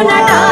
Donato.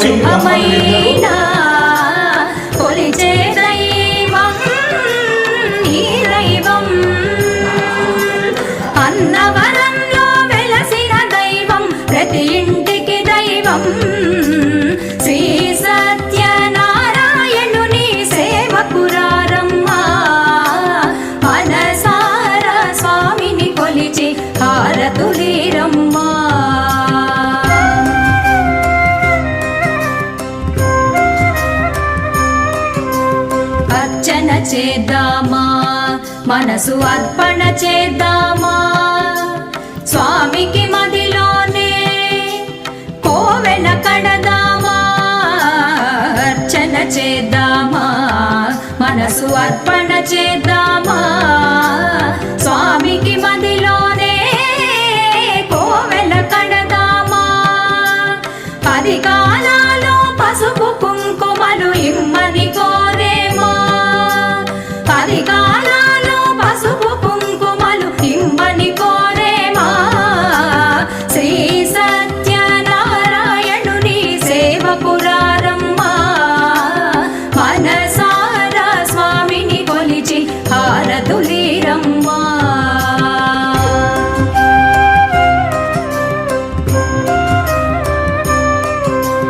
శుభమైనా కొలిచే దైవం ఈ దైవం అన్నవరంలో వెలసిన దైవం ప్రతి ఇంటికి దైవం. శ్రీ సత్యనారాయణుని సేవకురారమ్మా మనసార స్వామిని కొలిచి హారతులీరమ్మా చేద్దామా? మనసు అర్పణ చేద్దామా? స్వామికి మదిలోనే కోవెల కడదామా? అర్చన చేద్దామా? మనసు అర్పణ చేద్దామా? స్వామికి మదిలోనే కోవెల కడదామా? పది